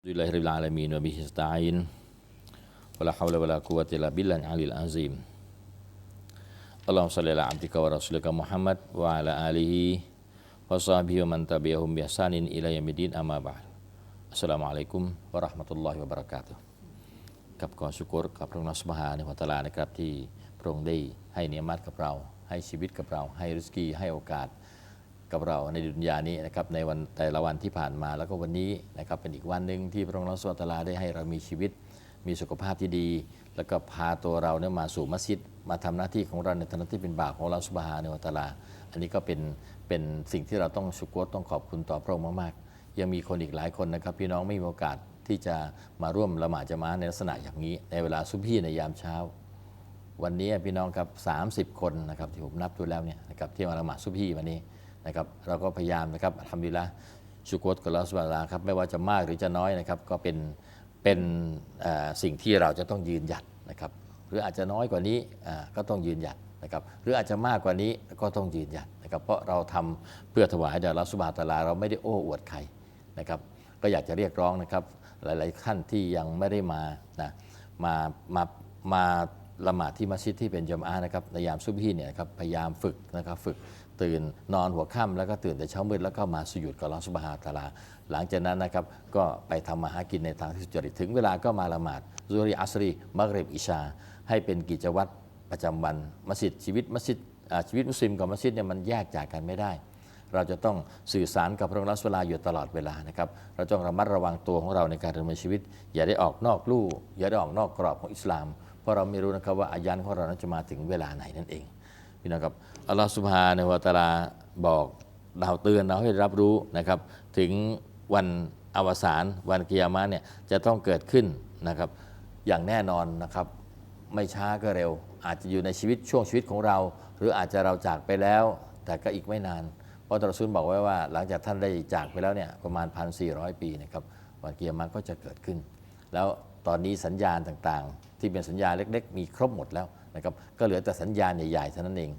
Alhamdulillahi rabbil alamin wa bihi nasta'in wala hawla wala quwwata illa billahi alil azim Allahumma salli ala abdika wa rasulika Muhammad wa ala alihi wa sahbihi wa man tabi'ahum bi ihsanin ila yaumiddin amma ba'd Assalamualaikum warahmatullahi wabarakatuh กับขอชุกรกับพระองค์สุบฮาในหัวตาลานะครับที่พระองค์ได้ให้เนียมัดกับเรา ให้ชีวิตกับเรา ให้ริสกีให้โอกาส กับเราในดุนยานี้นะครับในวันแต่ละวันที่ผ่านมาแล้วก็วันนี้นะครับเป็นอีกวันหนึ่งที่พระองค์สุบฮานะตลาได้ให้เรามีชีวิต มีสุขภาพที่ดี แล้วก็พาตัวเราเนี่ยมาสู่มัสยิด มาทำหน้าที่ของเราในฐานะที่เป็นบ่าวของเราสุบฮาในวัตลา อันนี้ก็เป็นเป็นสิ่งที่เราต้องชุกรต้องขอบคุณต่อพระองค์มากๆ ยังมีคนอีกหลายคนนะครับพี่น้องไม่มีโอกาสที่จะมาร่วมละหมาดจะมาในลักษณะอย่างนี้ ในเวลาซุบฮีในยามเช้า วันนี้พี่น้องครับ30 คนนะครับที่ผมนับดูแล้วเนี่ยนะครับที่มาละหมาดซุบฮีวันนี้ นะครับเราก็พยายามนะครับทำดีละชุกรกับลอสบาลาครับไม่ว่าจะมากหรือจะน้อยนะครับก็เป็นเป็นสิ่งที่เราจะต้องยืนหยัดนะครับหรืออาจจะน้อยกว่านี้ก็ต้องยืนหยัดนะครับหรืออาจจะมากกว่านี้ก็ต้องยืนหยัดนะครับเพราะเราทำเพื่อถวายแด่ลอสบาตาลาเราไม่ได้โอ้อวดใครนะครับก็อยากจะเรียกร้องนะครับหลายๆท่านที่ยังไม่ได้มานะมามามาละหมาดที่มัสยิดที่เป็นจามอานะครับในยามซุบฮีเนี่ยครับพยายามฝึกนะครับฝึก ตื่นนอนหัวค่ำแล้วก็ตื่นแต่เช้ามืดแล้วก็มาสุยุดกับลอสุบฮานะฮูวะตาลา หลังจากนั้นนะครับก็ไปทำมาหากินในทางที่สุจริตถึงเวลาก็มาละหมาดซุรีอัสรีมักริบอิชา ให้เป็นกิจวัตรประจำวันมัสยิดชีวิตมัสยิดชีวิตมุสลิมกับมัสยิดเนี่ยมันแยกจากกันไม่ได้ เราจะต้องสื่อสารกับพระองค์รัสลาอยู่ตลอดเวลานะครับเราต้องระมัดระวังตัวของเราในการดำเนินชีวิต อย่าได้ออกนอกลู่อย่าได้ออกนอกกรอบของอิสลาม เพราะเราไม่รู้นะครับว่าอายันของเรานั้นจะมาถึงเวลาไหนนั่นเอง พี่น้องครับอัลลอฮฺสุบฮาในวะตาลาบอกเราเตือนเราให้รับรู้นะครับ ถึงวันอวสานวันกิยามะเนี่ยจะต้องเกิดขึ้นนะครับ อย่างแน่นอนนะครับ ไม่ช้าก็เร็ว อาจจะอยู่ในชีวิตช่วงชีวิตของเรา หรืออาจจะเราจากไปแล้ว แต่ก็อีกไม่นาน เพราะตรัสซุลบอกไว้ว่า หลังจากท่านได้จากไปแล้วเนี่ยประมาณ 1,400 ปีนะครับวันกิยามะก็จะเกิดขึ้น แล้วตอนนี้สัญญาณต่างๆ ที่เป็นสัญญาเล็ก ๆ มีครบหมดแล้ว นะครับก็เหลือแต่สัญญาณใหญ่ๆเท่านั้นเอง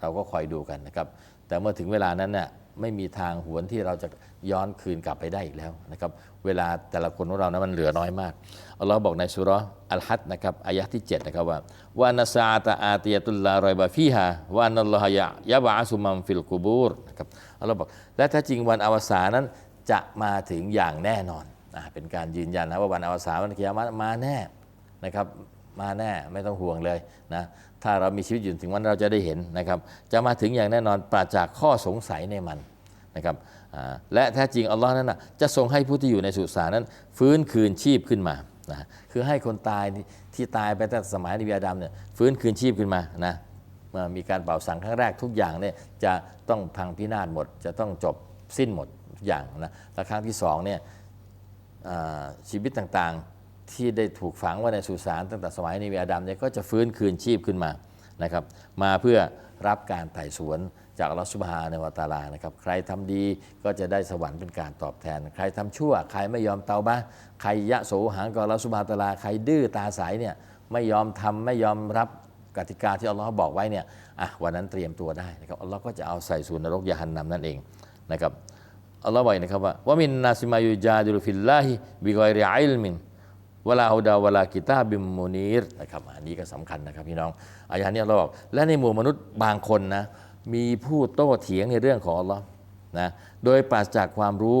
เราก็คอยดูกันนะครับแต่เมื่อถึงเวลานั้นเนี่ยไม่มีทางหวนที่เราจะย้อนคืนกลับไปได้อีกแล้วนะครับเวลาแต่ละคนของเรานะมันเหลือน้อยมากอัลลอฮ์บอกในสุราะห์อัลฮัดนะครับอายะที่7นะครับว่าวานัสอาตะอาติยะตุลลารอยบาฟีฮาวานัลลอฮยะยะบะอาซุมัมฟิลกูบูรนะครับอัลลอฮ์บอกและถ้าจริงวันอวสานนั้นจะมาถึงอย่างแน่นอนอเป็นการยืนยันนะว่าวันอวสานวันกิยามะห์มาแน่นะครับ มาแน่ไม่ต้องห่วงเลยนะถ้าเรามีชีวิตอยู่ถึงวันเราจะได้เห็นนะครับ จะมาถึงอย่างแน่นอนปราศจากข้อสงสัยในมันนะครับและแท้จริงอัลลอฮ์นั้นนะจะทรงให้ผู้ที่อยู่ในสุสานนั้น ฟื้นคืนชีพขึ้นมานะคือให้คนตายที่ตายไปตั้งแต่สมัยนบีอาดัมเนี่ยฟื้นคืนชีพขึ้นมานะเมื่อมีการเป่าสังครั้งแรกทุกอย่างเนี่ยจะต้องพังพินาศหมด จะต้องจบสิ้นหมดทุกอย่างนะและครั้งที่สองเนี่ยชีวิตต่างๆ ที่ได้ถูกฝังไว้ในสุสานตั้งแต่สมัยนบีอาดัมเนี่ยก็จะฟื้นคืนชีพขึ้นมานะครับ มาเพื่อรับการไต่สวนจากลอสุบฮาในวตาลานะครับ ใครทำดีก็จะได้สวรรค์เป็นการตอบแทน ใครทำชั่ว ใครไม่ยอมเตาบะห์ใครยะโสหางกับอัลอสุบฮาตาลา ใครดื้อตาใสเนี่ยไม่ยอมทำไม่ยอมรับกติกาที่อัลลอฮ์บอกไว้เนี่ยอะวันนั้นเตรียมตัวได้นะครับอัลลอฮ์ก็จะเอาใส่สู่นรกยะฮันนัมนั่นเองนะครับอัลลอฮ์บอกนะครับว่าว่ามินนาซิมายุจาดิลฟิลลาฮิบิกอยริอิลมิน วลาฮุดาวลากิตาบิมมูนีรนะครับอันนี้ก็สำคัญนะครับพี่น้องอายะนี้เราบอกและในหมู่มนุษย์บางคนนะมีผู้โต้เถียงในเรื่องของอัลลอฮ์นะโดยปราศจากความรู้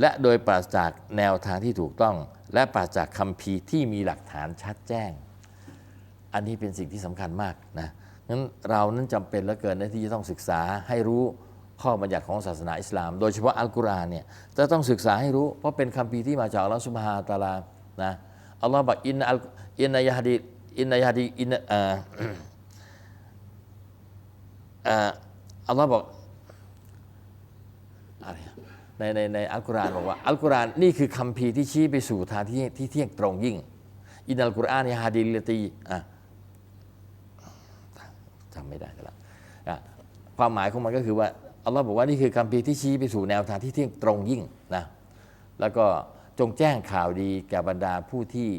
และโดยปราศจากแนวทางที่ถูกต้อง และปราศจากคัมภีร์ที่มีหลักฐานชัดแจ้ง อันนี้เป็นสิ่งที่สำคัญมากนะงั้นเรานั้นจำเป็นเหลือเกินนะที่จะต้องศึกษาให้รู้ข้อบัญญัติของศาสนาอิสลาม โดยเฉพาะอัลกุรอานเนี่ยจะต้องศึกษาให้รู้เพราะเป็นคัมภีร์ที่มาจากอัลลอฮฺสุบฮานตะอาลานะ อัลลอฮ์บอกอินอัลอินนายฮดีอินนายฮดีอินอ่าอ่าอัลลอฮ์บอกอะไรในในในอัลกุรอานบอกว่าอัลกุรอานนี่คือคัมภีที่ชี้ไปสู่ทางที่ที่เที่ยงตรงยิ่ง อินอัลกุรอานยฮาดีลตีอะจำไม่ได้แล้วความหมายของมันก็คือว่าอัลลอฮ์บอกว่านี่คือคัมภีที่ชี้ไปสู่แนวทางที่เที่ยงตรงยิ่งนะแล้วก็ จงแจ้งข่าวดีแก่บรรดาผู้ที่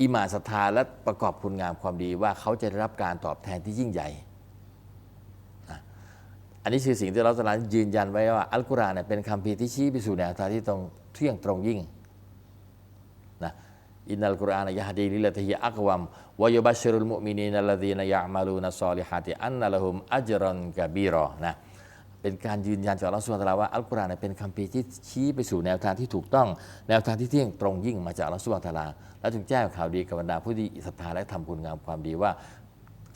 อิหมาศรัทธาและประกอบคุณงามความดีว่าเขาจะได้รับการตอบแทนที่ยิ่งใหญ่ อันนี้คือสิ่งที่เราตลาดยืนยันไว้ว่าอัลกุรอานเป็นคัมภีร์ที่ชี้ไปสู่แนวทางที่ตรงเที่ยงตรงยิ่งนะอินนัลกุรอานยะฮดีลิลลติฮิอักวัมวยุบัชชิรุลมุมินีนัลลดีนยะมาลูนัสซอลิฮาติอันนัลฮุมอัจรันกะบีรอนะ เป็นการยืนยันจากอัลลอฮฺสุบฮานะฮูวะตะอาลาว่าอัลกุรอานเป็นคัมภีที่ชี้ไปสู่แนวทางที่ถูกต้อง แนวทางที่เที่ยงตรงยิ่งมาจากอัลลอฮฺสุบฮานะฮูวะตะอาลาและจึงแจ้งข่าวดีกับบรรดาผู้ที่ศรัทธาและทำคุณงามความดีว่า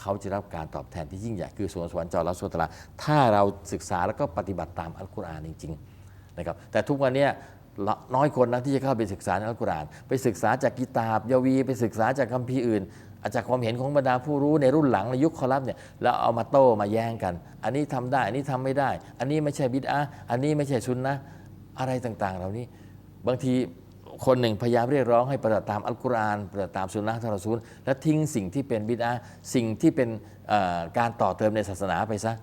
เขาจะรับการตอบแทนที่ยิ่งใหญ่คือสวนสวรรค์จอรัสุตลาถ้าเราศึกษาแล้วก็ปฏิบัติตามอัลกุรอานจริงๆนะครับแต่ทุกวันนี้น้อยคนนะที่จะเข้าไปศึกษาอัลกุรอานไปศึกษาจากกิตาบยาวี ไปศึกษาจากคัมภีร์อื่น อาจากความเห็นของบรรดาผู้รู้ในรุ่นหลังในยุคคอลับเนี่ยแล้วเอามาโต้มาแย้งกัน อันนี้ทำได้ อันนี้ทำไม่ได้ อันนี้ไม่ใช่บิดอะอันนี้ไม่ใช่ซุนนะอะไรต่างๆ เหล่านี้ บางทีคนหนึ่งพยายามเรียกร้องให้ปฏิบัติตามอัลกุรอานปฏิบัติตามสุนนะทารอซูลและทิ้งสิ่งที่เป็นบิดาสิ่งที่เป็นการต่อเติมในศาสนาไปซะ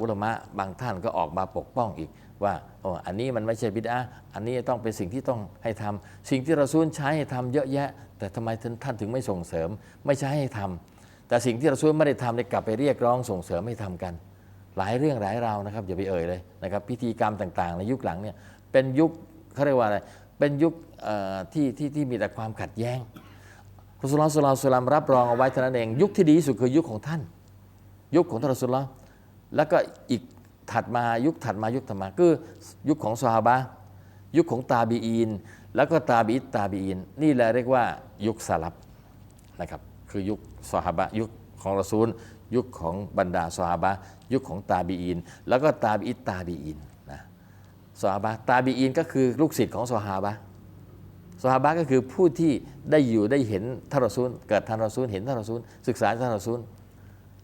อุลามะบางท่านก็ออกมาปกป้องอีก ว่าโอ้อันนี้มันไม่ใช่บิดาอันนี้ต้องเป็นสิ่งที่ต้องให้ทำสิ่งที่เรอซูลใช้ให้ทำเยอะแยะ แต่ทำไมท่านถึงไม่ส่งเสริม ไม่ใช้ให้ทำแต่สิ่งที่เรอซูลไม่ได้ทำได้กลับไปเรียกร้องส่งเสริมให้ทำกัน หลายเรื่องหลายราวนะครับอย่าไปเอ่ยเลยนะครับพิธีกรรมต่างๆ ในยุคหลังเนี่ยเป็นยุคเขาเรียกว่าอะไรเป็นยุคที่ที่ที่มีแต่ความขัดแย้งคุสุลต่านสุลานสุลามรับรองเอาไว้เท่านั้นเอง ยุคที่ดีที่สุดคือยุคของท่าน ยุคของท่านรอสุลแล้วก็อีก ถัดมายุคถัดมายุคถัดมาคือยุคของซอฮาบะยุคของตาบีอีน แล้วก็ตาบีอิตตาบีอีน นี่แหละเรียกว่ายุคสลับนะครับคือยุคซอฮาบะยุคของรอซูล ยุคของบรรดาซอฮาบะยุคของตาบีอีน แล้วก็ตาบีอิตตาบีอีนนะซอฮาบะตาบีอีนก็คือลูกศิษย์ของซอฮาบะซอฮาบะก็คือผู้ที่ได้อยู่ได้เห็นท่านรอซูล เกิดท่านรอซูลเห็นท่านรอซูลศึกษาท่านรอซูล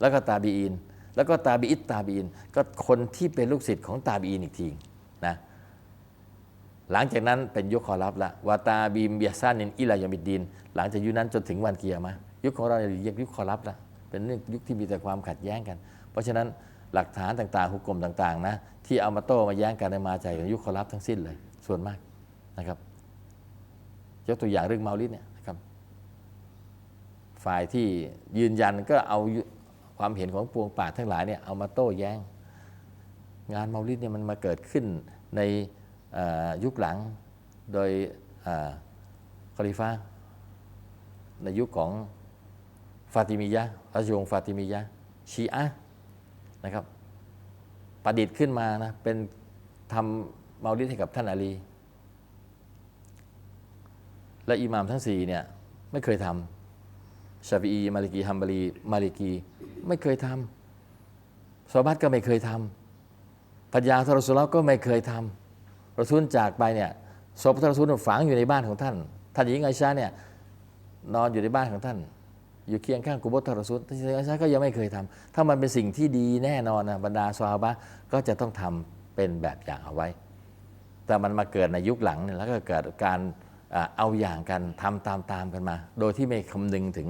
แล้วก็ตาบีอิน แล้วก็ตาบีอิตตาบีอิน ก็คนที่เป็นลูกศิษย์ของตาบีอินอีกทีนะหลังจากนั้นเป็นยุคขอรับละวาตาบีมเบียซานินอิลายามิดดีนหลังจากยุคนั้นจนถึงวันเกียร์มายุคของเราเนี่ยเรียกยุคขอรับละเป็นเรื่องยุคที่มีแต่ความขัดแย้งกัน เพราะฉะนั้นหลักฐานต่างๆ หุกกลมต่างๆนะที่เอามาโต้มาแย้งกันเนี่ยมาจากยุคขอรับทั้งสิ้นเลย ส่วนมากนะครับยกตัวอย่างเรื่องเมาลิดเนี่ยนะครับ ฝ่ายที่ยืนยันก็เอา ความเห็นของปวงป่าทั้งหลายเนี่ยเอามาโต้แย้ง งานเมาลิดเนี่ยมันมาเกิดขึ้นในยุคหลังโดยคอลิฟ้าในยุคของฟาติมียะห์ราชวงศ์ฟาติมียะชีอะนะครับ ประดิษฐ์ขึ้นมานะเป็นทำเมาลิดให้กับท่านอาลี และอิหม่ามทั้งสี่เนี่ยไม่เคยทำ ชาฟีอีมาลิกีฮัมบารีมาลิกีไม่เคยทำซอบัตก็ไม่เคยทำปัญญาทรสุลก็ไม่เคยทำรอซูลจากไปเนี่ยศพทรสุลฝังอยู่ในบ้านของท่านท่านหญิงไอชาเนี่ยนอนอยู่ในบ้านของท่าน อยู่เคียงข้างกุโบทรสุลท่านหญิงไอชาก็ยังไม่เคยทำถ้ามันเป็นสิ่งที่ดีแน่นอนนะบรรดาซอฮาบะห์ก็จะต้องทำเป็นแบบอย่างเอาไว้ แต่มันมาเกิดในยุคหลังเนี่ยแล้วก็เกิดการ เอาอย่างกันทำตามตามกันมา โดยที่ไม่คำนึงถึง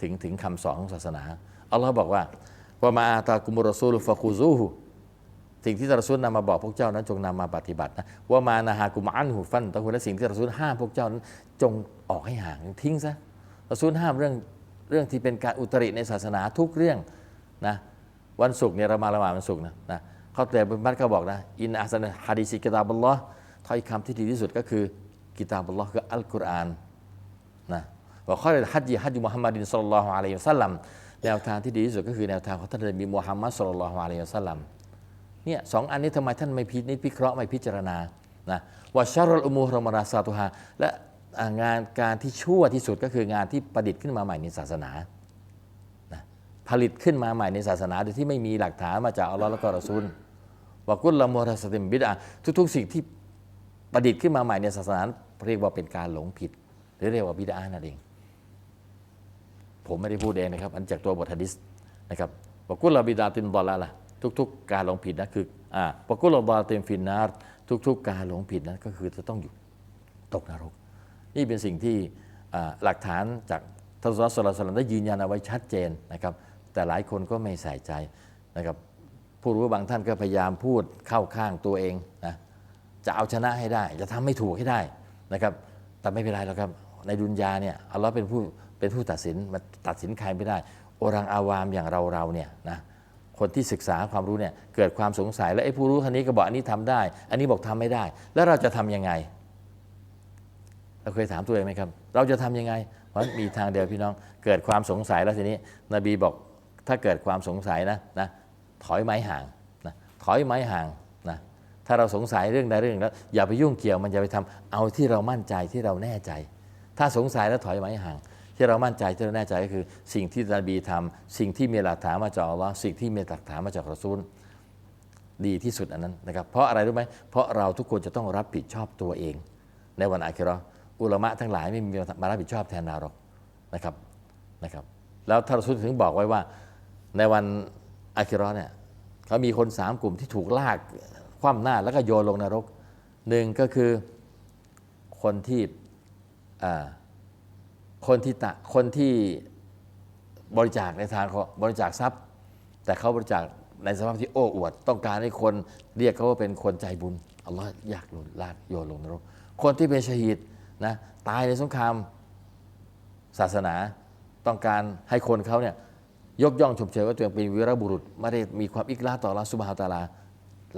ถึงถึงคำสอนของศาสนาอัลลอฮ์บอกว่าว่ามาอาตากุมรอซูลฟะคูซูฮุสิ่งที่รอซูลนำมาบอกพวกเจ้านั้นจงนำมาปฏิบัตินะว่ามานาฮากุมอันหูฟันตะหุและสิ่งที่รอซูลห้ามพวกเจ้านั้นจงออกให้ห่างทิ้งซะรอซูลห้ามเรื่องเรื่องที่เป็นการอุตริในศาสนาทุกเรื่องนะวันศุกร์เนี่ยเรามาละหมาดวันศุกร์นะนะเขาแต่เป็นบัตเขาบอกนะอินอาสันฮะดีซิกตาบุลลอฮ์ถ้อยคำที่ดีที่สุดก็คือ กิตาบุลลอฮ์คืออัลกุรอานนะว่าข้อฮัจญีฮัจญีมุฮัมมัดินสุลลัลลอฮุอะลัยฮิวสัลลัมแนวทางที่ดีที่สุดก็คือแนวทางของท่านนบีมุฮัมมัดสุลลัลลอฮุอะลัยฮิวสัลลัมเนี่ยสองอันนี้ทำไมท่านไม่พินิจพิเคราะห์ไม่พิจารณานะว่าชารุลอุมูฮ์รมราซาตุฮาและงานการที่ชั่วที่สุดก็คืองานที่ประดิษฐ์ขึ้นมาใหม่ในศาสนานะผลิตขึ้นมาใหม่ในศาสนาโดยที่ไม่มีหลักฐานมาจากอัลลอฮ์และก็รอซูลว่ากุลละมุรสติมบิดอะทุกๆสิ่งที่ประดิษฐ์ขึ้นมาใหม่ในศาสนา เรียกว่าเป็นการหลงผิด หรือเรียกว่าบิดานั่นเอง ผมไม่ได้พูดเองนะครับ อันจากตัวบทฮะดิษนะครับบอกกุลาบิดาตินบอลละละทุก ๆ การหลงผิดนะคืออ่าบอกกุลลาบาตินฟินนาร์ทุก ๆ การหลงผิดนั้นก็คือจะต้องอยู่ตกนรก นี่เป็นสิ่งที่หลักฐานจากท่านสุลต่านสลต่านได้ยืนยันเอาไว้ชัดเจนนะครับ แต่หลายคนก็ไม่ใส่ใจนะครับผู้รู้บางท่านก็พยายามพูดเข้าข้างตัวเองนะจะเอาชนะให้ได้ จะทำให้ถูกให้ได้ นะครับแต่ไม่เป็นไรหรอกครับในดุนยาเนี่ยอัลลอฮ์เป็นผู้เป็นผู้ตัดสินมาตัดสินใครไม่ได้ โอรังอาวามอย่างเราเราเนี่ยนะคนที่ศึกษาความรู้เนี่ยเกิดความสงสัย แล้วไอ้ผู้รู้คนนี้ก็บอกอันนี้ทำได้ อันนี้บอกทำไม่ได้ แล้วเราจะทำยังไง เราเคยถามตัวเองไหมครับ เราจะทำยังไง เพราะมีทางเดียวพี่น้อง เกิดความสงสัยแล้วทีนี้ นบีบอกถ้าเกิดความสงสัยนะนะถอยไม้ห่างนะถอยไม้ห่าง ถ้าเราสงสัยเรื่องใดเรื่องแล้วอย่าไปยุ่งเกี่ยวมันจะไปทำเอาที่เรามั่นใจที่เราแน่ใจ ถ้าสงสัยแล้วถอยไม้ห่าง ที่เรามั่นใจที่เราแน่ใจก็คือ สิ่งที่นบีทำสิ่งที่มีหลักฐานมาจากอัลลอฮ์สิ่งที่มีหลักฐานมาจากรอซูลดีที่สุดอันนั้นนะครับเพราะอะไรรู้ไหมเพราะเราทุกคนจะต้องรับผิดชอบตัวเอง ในวันอาคิราะห์อุลามะทั้งหลายไม่มีมารับผิดชอบแทนเราหรอกนะครับนะครับ แล้วท่านรอซูลถึงบอกไว้ว่าในวันอาคิราะห์เนี่ยเขามีคนสามกลุ่มที่ถูกลาก ว่ำหน้าแล้วก็โยนลงนรกหนึ่งก็คือคนที่คนที่ตะคนที่บริจาคในทางบริจาคทรัพย์ แต่เขาบริจาคในสภาพที่โอ้อวด ต้องการให้คนเรียกเขาว่าเป็นคนใจบุญอัลลอฮ์อยากลงลากโยนลงนรก คนที่เป็นชฮีดนะตายในสงครามศาสนาต้องการให้คนเขาเนี่ยยกย่องชมเชยว่าตัวเองเป็นวีรบุรุษไม่ได้มีความอิกลาต่ออัลลอฮ์ซุบฮาตะอาลา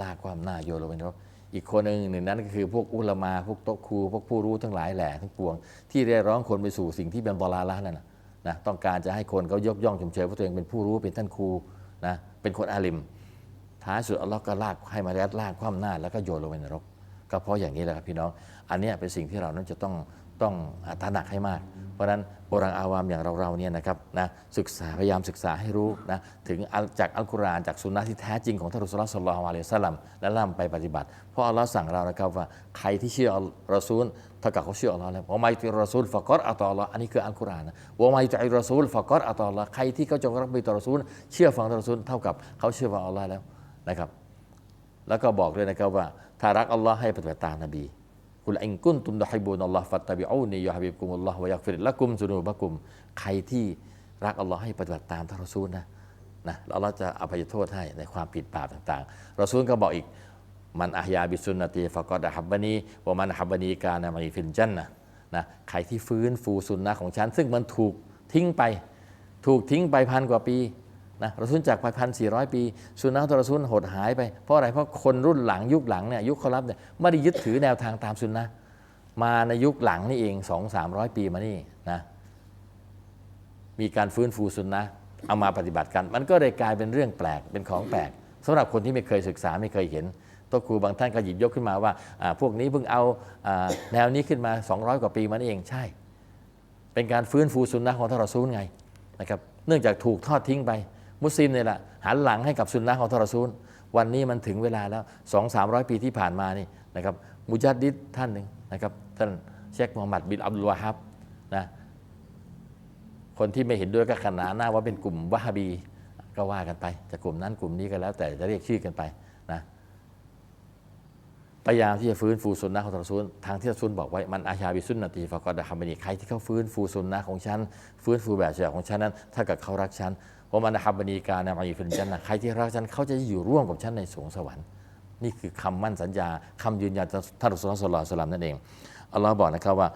ลากความหน้าโยนลงไปนรกอีกคนหนึ่งหนึ่งนั้นก็คือพวกอุลมาพวกโตครูพวกผู้รู้ทั้งหลายแหล่ทั้งปวง ที่เรียกร้องคนไปสู่สิ่งที่เป็นบลาละนั่นนะนะต้องการจะให้คนเขายกย่องชมเชยว่าตัวเองเป็นผู้รู้เป็นท่านครูนะเป็นคนอาลิมท้ายสุดอัลลอฮ์ก็ลากให้มาแรดลากคว่ำหน้าแล้วก็โยนลงไปในนรก ก็เพราะอย่างนี้แหละครับพี่น้อง อันนี้เป็นสิ่งที่เรานั้นจะต้อง ต้องตระหนักให้มาก เพราะฉะนั้นโอรังอาวามอย่างเราเราๆเนี่ยนะครับนะศึกษาพยายามศึกษาให้รู้นะถึงจากอัลกุรอานจากสุนนะที่แท้จริงของท่านรุสลลอฮ์สัลลัลลอฮุอะลัยฮิวะสัลลัมและนำไปปฏิบัติ เพราะอัลลอฮ์สั่งเรานะครับว่าใครที่เชื่ออัลรอซูลเท่ากับเขาเชื่ออัลลอฮ์แล้ววะมายุติรอซูลฟะกอดอัตอัลลอฮ์อันนี้คืออัลกุรอานนะวะมายุติรอซูลฟะกอดอัตอัลลอฮ์ใครที่เขาจงรักบิตรอซูลเชื่อฟังรอซูลเท่ากับเขาเชื่อฟังอัลลอฮ์แล้วนะครับ แล้วก็บอกด้วยนะครับว่าถ้ารักอัลลอฮ์ให้ปฏิบัติตามนบี กุลอิงกุนตุมดะฮิบูนอัลลอฮ์ฟัตตบิอูนียะฮิบกุมุลลอฮ์วะยักฟิรละกุมซุนูบะกุม ใครที่รักอัลลอฮ์ให้ปฏิบัติตามท่านรอซูลนะนะแล้วอัลลอฮ์จะอภัยโทษให้ในความผิดบาปต่างๆรอซูลก็บอกอีกมันอาฮยาบิสุนนตีฟะกอดะฮับบานีวะมันฮับบานีกานะมัยฟินจันนะนะใครที่ฟื้นฟูสุนนะของฉัน ซึ่งมันถูกทิ้งไป ถูกทิ้งไปพันกว่าปี นะรอซูลจากไปพันสี่ร้อยปีสุนนะของรอซูลหดหายไปเพราะอะไรเพราะคนรุ่นหลังยุคหลังเนี่ยยุคเขารับเนี่ยไม่ได้ยึดถือแนวทางตามสุนนะมาในยุคหลังนี่เองสองสามร้อยปีมานี่นะมีการฟื้นฟูสุนนะเอามาปฏิบัติกัน มันก็เลยกลายเป็นเรื่องแปลกเป็นของแปลกสำหรับคนที่ไม่เคยศึกษาไม่เคยเห็นตัวครูบางท่านก็หยิบยกขึ้นมาว่าพวกนี้เพิ่งเอาอแนวนี้ขึ้นมา 200 กว่าปีมานี่เองใช่ เป็นการฟื้นฟูสุนนะของท่านรอซูลไงนะครับเนื่องจากถูกทอดทิ้งไป มุสลิมเนี่ยแหละหันหลังให้กับสุนนะของทรซูล วันนี้มันถึงเวลาแล้ว2 3 0 0ปีที่ผ่านมานี่นะครับมุจัดดิษท่านหนึ่งนะครับท่านเชคมูฮัมหมัดบินอับดุลวาฮับนะคนที่ไม่เห็นด้วยก็ขนานหน้าว่าเป็นกลุ่มวะฮาบีก็ว่ากันไปจะกลุ่มนั้นกลุ่มนี้ก็แล้ว แต่จะเรียกชื่อกันไปนะพยายามที่จะฟื้นฟูสุนนะของทรอซูลทางที่รอซูลบอกไว้มันอาชาบิสุนนตีฟะกอดะฮัมบนีใครที่เขาฟื้นฟูสุนนะของฉันฟื้นฟูแบบฉบับของฉันนั้นถ้าเกิดเขารักฉัน เพรามันฮับบานีการนะมาอีฟินจันนะใครที่รักฉันเขาจะอยู่ร่วมกับฉันในสวงสวรรค์ นี่คือคำมั่นสัญญาคำยืนยันท่านอซูลสลานสลัมนั่นเองอัลลอฮ์บอกนะครับว่า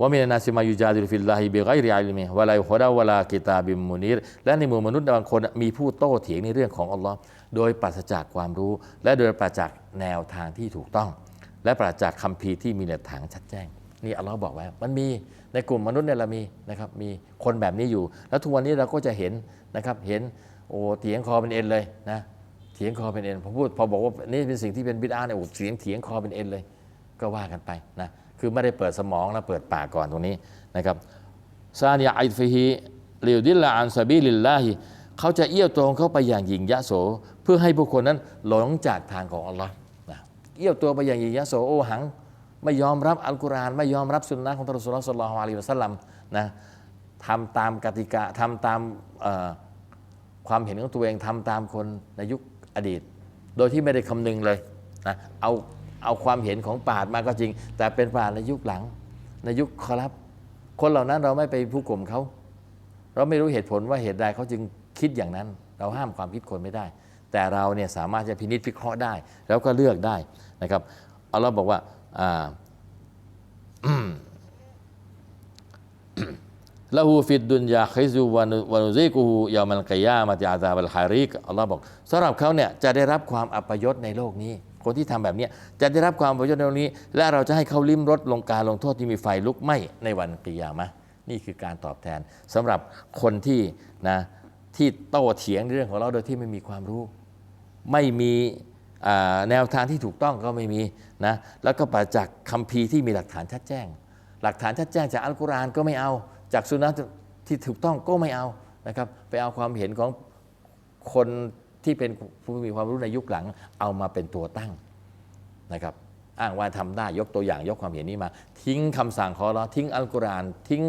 ว่ามีนาซิมายุจาดิลฟิลลาฮิบิไกริอัลมิวะลายุฮดาวะลากิตาบิมมุนีรและในหมู่มนุษย์บางคนมีผู้โต้เถียงในเรื่องของอัลลอฮ์โดยปราศจากความรู้ และโดยปราศจากแนวทางที่ถูกต้อง และปราศจากคัมภีร์ที่มีแนวทางชัดแจ้ง นี่อัลลอฮ์บอกไว้มันมีในกลุ่มมนุษย์เนี่ยเรามีนะครับมีคนแบบนี้อยู่ แล้วทุกวันนี้เราก็จะเห็นนะครับเห็นโอ้เถียงคอเป็นเอ็นเลยนะเถียงคอเป็นเอ็นพอพูดพอบอกว่านี่เป็นสิ่งที่เป็นบิดาเนี่ยโอ้เถียงเถียงคอเป็นเอ็นเลย ก็ว่ากันไปนะคือไม่ได้เปิดสมองแล้วเปิดปากก่อนตรงนี้นะครับซาเนียไอฟิฮีลิวดิลลาอันซาบิลิลลาฮิเขาจะเอี้ยวตัวของเขาไปอย่างหยิ่งยะโส เพื่อให้บุคคลนั้นหลงจากทางของอัลลอฮ์เอี้ยวตัวไปอย่างหยิ่งยะโสโอหัง ไม่ยอมรับอัลกุรอานไม่ยอมรับสุนนะของท่านรอสูลลอฮ์สัลลอฮุอะลัยฮิวะสัลลัมนะทำตามกติกาทำตามความเห็นของตัวเองทำตามคนในยุคอดีต โดยที่ไม่ได้คำนึงเลยนะเอาเอาความเห็นของปาดมาก็จริง แต่เป็นปาดในยุคหลัง ในยุคคอรับ คนเหล่านั้นเราไม่ไปผู้กลมเขา เราไม่รู้เหตุผลว่าเหตุใดเขาจึงคิดอย่างนั้น เราห้ามความคิดคนไม่ได้ แต่เราเนี่ยสามารถจะพินิจพิเคราะห์ได้ แล้วก็เลือกได้นะครับเอัลลอฮ์บอกว่า ละหูฟิดดุนยาคิซูวานุวานุซิกูยามันกิยามาติอาซาบัลฮาริกอัลลอฮ์บอกสำหรับเขาเนี่ยจะได้รับความอัปยศในโลกนี้ คนที่ทำแบบเนี้ยจะได้รับความประโยชน์ในวันนี้ และเราจะให้เขาลิ้มรสลงการลงโทษที่มีไฟลุกไหม้ในวันกิยามะนี่คือการตอบแทนสำหรับคนที่นะที่โต้เถียงเรื่องของเราโดยที่ไม่มีความรู้ ไม่มี แนวทางที่ถูกต้องก็ไม่มีนะแล้วก็ปราจากคัมภีร์ที่มีหลักฐานชัดแจ้ง หลักฐานชัดแจ้งจากอัลกุรอานก็ไม่เอา จากสุนนะที่ถูกต้องก็ไม่เอานะครับไปเอาความเห็นของคนที่เป็นผู้มีความรู้ในยุคหลังเอามาเป็นตัวตั้งนะครับอ้างว่าทำได้ยกตัวอย่างยกความเห็นนี้มา ทิ้งคำสั่งของเราทิ้งอัลกุรอานทิ้ง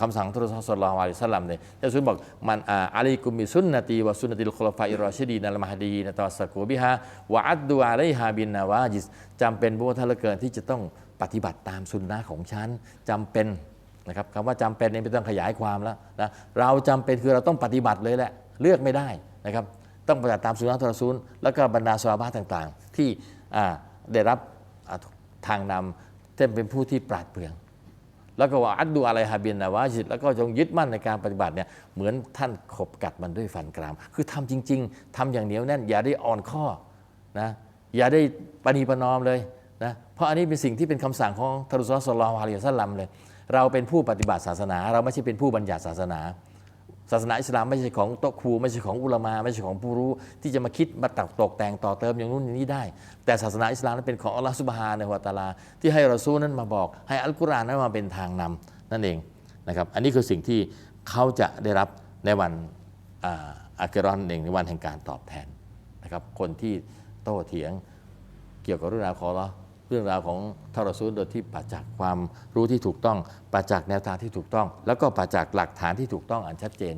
คำสั่งของทรศสลลอฮุอะลัยฮิวะสลัมเนี่ยยะซุนบอกมันอ่าอะลัยกุมิสุนนะตีวะสุนนติลคุลฟาอิรอชิดีนัลมะฮดีนะตอสกูบิฮาวะอัดดูอะลัยฮาบินนาวาจิสจำเป็นบุญทเหลอเกินที่จะต้องปฏิบัติตามสุนนะของฉันจำเป็นนะครับคำว่าจำเป็นนี่ไม่ต้องขยายความแล้วนะเราจำเป็นคือเราต้องปฏิบัติเลยแหละเลือกไม่ได้นะครับต้องปฏิบัติตามสุนนะทรซูลแล้วก็บรรดาซอฮาบะต่างๆ ที่อ่าได้รับทางนำเท่านเป็นผู้ที่ปราดเปรื่อง แล้วก็ว่าอัดดูอะไรฮาบินนะวาจิตแล้วก็จงยึดมั่นในการปฏิบัติเนี่ยเหมือนท่านขบกัดมันด้วยฟันกราม คือทำจริง ๆทำอย่างเหนียวแน่น อย่าได้อ่อนข้อนะอย่าได้ปณีประนอมเลยนะเพราะอันนี้เป็นสิ่งที่เป็นคำสั่งของทารุสลลอฮุอะลัยฮิวะสัลลัมเลย เราเป็นผู้ปฏิบัติศาสนา เราไม่ใช่เป็นผู้บัญญัติศาสนา ศาสนาอิสลามไม่ใช่ของโต๊ะครูไม่ใช่ของอุลามา ไม่ใช่ของผู้รู้ ที่จะมาคิดมาตักตกแต่งต่อเติมอย่างนู้นอย่างนี้ได้ แต่ศาสนาอิสลามนั้นเป็นของอัลลอฮฺสุบฮานะฮูวะตาลา ที่ให้เรอซูลนั้นมาบอก ให้อัลกุรอานนั้นมาเป็นทางนำนั่นเองนะครับอันนี้คือสิ่งที่เขาจะได้รับในวันอ่าเกรอนเองในวันแห่งการตอบแทนนะครับคนที่โต้เถียงเกี่ยวกับเรื่องราวของอัลเลาะห์ เรื่องราวของทารซูลโดยที่ปราจากความรู้ที่ถูกต้องปราจากแนวทางที่ถูกต้อง แล้วก็ปราจากหลักฐานที่ถูกต้องอันชัดเจน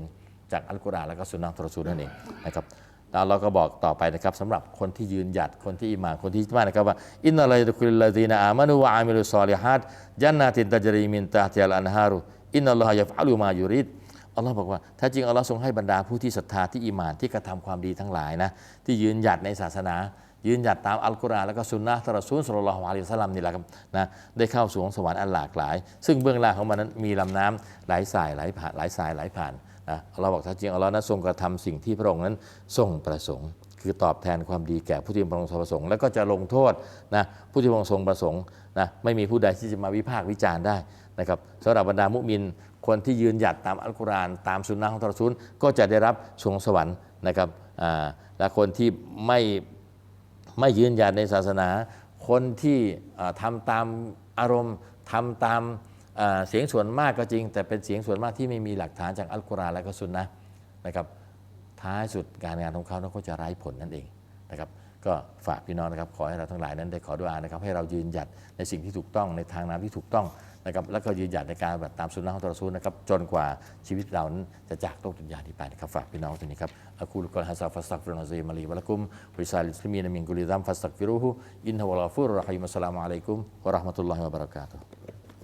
จากอัลกุรอานแล้วก็สุนนะทารซูลนั่นเองนะครับแล้วเราก็บอกต่อไปนะครับสำหรับคนที่ยืนหยัดคนที่อิหมานคนที่ว่านะครับว่าอินนัลลอฮิยุคุลลาซีนาอามานุวะอามิลุศอลิฮัดจันนาตินตัจรีมินตาติยัลอันฮารุอินนัลลอฮยัฟอัลุมายุริดอัลลอฮ์บอกว่าถ้าจริงอัลลอฮ์ทรงให้บรรดาผู้ที่ศรัทธาที่อิมานที่กระทำความดีทั้งหลายนะที่ยืนหยัดในศาสนา ยืนหยัดตามอัลกุรอานแล้วก็สุนนะตรอซูลสุลลัลลอฮุอะลัยฮิวะสัลลัมนี่แหละครับนะได้เข้าสู่สวรรค์อันหลากหลาย ซึ่งเบื้องล่างของมันนั้นมีลำน้ำไหลสายไหลผ่านไหลสายไหลผ่านนะอัลลอฮ์บอกถ้าจริงอัลลอฮ์นั้นทรงกระทำสิ่งที่พระองค์นั้นทรงประสงค์ คือตอบแทนความดีแก่ผู้ที่พระองค์ทรงประสงค์ แล้วก็จะลงโทษนะผู้ที่พระองค์ทรงประสงค์นะไม่มีผู้ใดที่จะมาวิพากษ์วิจารณ์ได้นะครับสำหรับบรรดามุมินคนที่ยืนหยัดตามอัลกุรอานตามสุนนะของทรซูลก็จะได้รับสวงสวรรค์นะครับและคนที่ไม่ ไม่ยืนหยัดในศาสนา คนที่ทำทำตามอารมณ์ทำตามเสียงส่วนมากก็จริง แต่เป็นเสียงส่วนมากที่ไม่มีหลักฐานจากอัลกุรอานและก็สุนนะนะครับท้ายสุดการงานของเขาเขาจะไร้ผลนั่นเองนะครับ ก็ฝากพี่น้องนะครับขอให้เราทั้งหลายนั้นได้ขอดุอานะครับ ให้เรายืนหยัดในสิ่งที่ถูกต้องในทางน้ำที่ถูกต้องนะครับแล้วก็ยืนหยัดในการปฏิบัติตามสุนนะของตรอซูลนะครับจนกว่าชีวิตเรานั้นจะจากโลกดุนยานี้ไปนะครับฝากพี่น้องตรงนี้ครับอักูลกอลฮะซาฟัสตักฟิรุนอะซีมาลีวะละกุมวิซาลิสลิมีนมินกุลิซัมฟัสตักฟิรุฮุอินฮะวะลาฟูรรอะฮีมอัสสลามุอะลัยกุมวะราะห์มะตุลลอฮิวะบะเราะกาตุฮ์